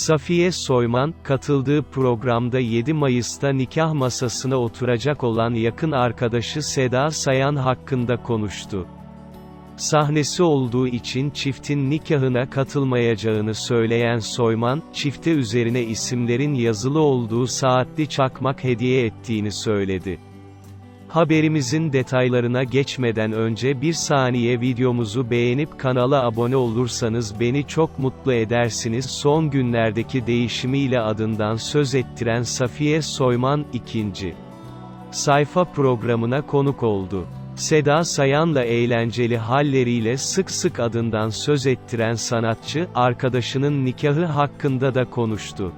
Safiye Soyman, katıldığı programda 7 Mayıs'ta nikah masasına oturacak olan yakın arkadaşı Seda Sayan hakkında konuştu. Sahnesi olduğu için çiftin nikahına katılmayacağını söyleyen Soyman, çifte üzerine isimlerin yazılı olduğu saatli çakmak hediye ettiğini söyledi. Haberimizin detaylarına geçmeden önce bir saniye videomuzu beğenip kanala abone olursanız beni çok mutlu edersiniz. Son günlerdeki değişimiyle adından söz ettiren Safiye Soyman ikinci sayfa programına konuk oldu. Seda Sayan'la eğlenceli halleriyle sık sık adından söz ettiren sanatçı, arkadaşının nikahı hakkında da konuştu.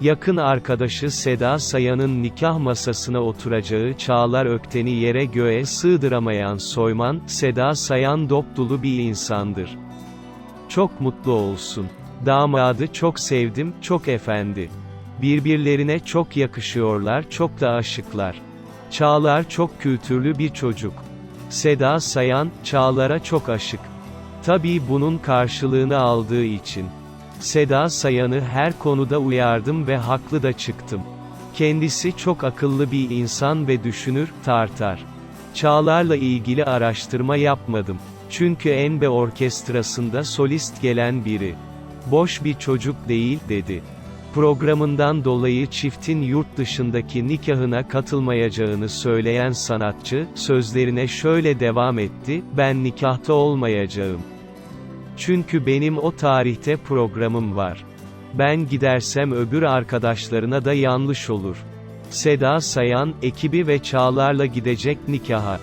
Yakın arkadaşı Seda Sayan'ın nikah masasına oturacağı Çağlar Ökten'i yere göğe sığdıramayan Soyman, Seda Sayan dop dolu bir insandır. Çok mutlu olsun. Damadı çok sevdim, çok efendi. Birbirlerine çok yakışıyorlar, çok da aşıklar. Çağlar çok kültürlü bir çocuk. Seda Sayan, Çağlar'a çok aşık. Tabii bunun karşılığını aldığı için. Seda Sayan'ı her konuda uyardım ve haklı da çıktım. Kendisi çok akıllı bir insan ve düşünür, tartar. Çağlar'la ilgili araştırma yapmadım. Çünkü Enbe Orkestrası'nda solist gelen biri. Boş bir çocuk değil, dedi. Programından dolayı çiftin yurt dışındaki nikahına katılmayacağını söyleyen sanatçı, sözlerine şöyle devam etti, ben nikahta olmayacağım. Çünkü benim o tarihte programım var. Ben gidersem öbür arkadaşlarına da yanlış olur. Seda Sayan, ekibi ve Çağlar'la gidecek nikaha.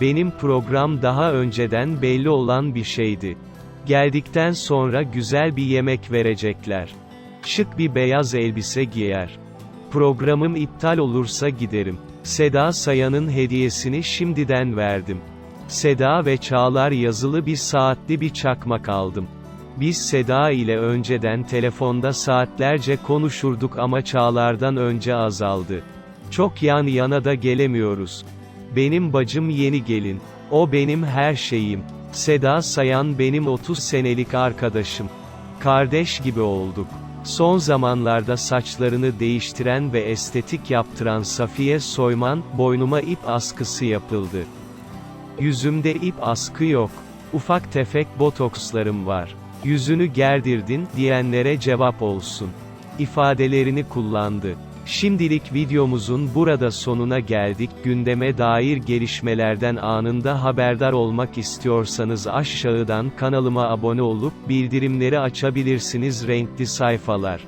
Benim program daha önceden belli olan bir şeydi. Geldikten sonra güzel bir yemek verecekler. Şık bir beyaz elbise giyer. Programım iptal olursa giderim. Seda Sayan'ın hediyesini şimdiden verdim. Seda ve Çağlar yazılı bir saatli bir çakmak aldım. Biz Seda ile önceden telefonda saatlerce konuşurduk ama Çağlar'dan önce azaldı. Çok yan yana da gelemiyoruz. Benim bacım yeni gelin. O benim her şeyim. Seda Sayan benim 30 senelik arkadaşım. Kardeş gibi olduk. Son zamanlarda saçlarını değiştiren ve estetik yaptıran Safiye Soyman, boynuma ip askısı yapıldı. Yüzümde ip askı yok. Ufak tefek botokslarım var. Yüzünü gerdirdin, diyenlere cevap olsun. ifadelerini kullandı. Şimdilik videomuzun burada sonuna geldik. Gündeme dair gelişmelerden anında haberdar olmak istiyorsanız aşağıdan kanalıma abone olup bildirimleri açabilirsiniz renkli sayfalar.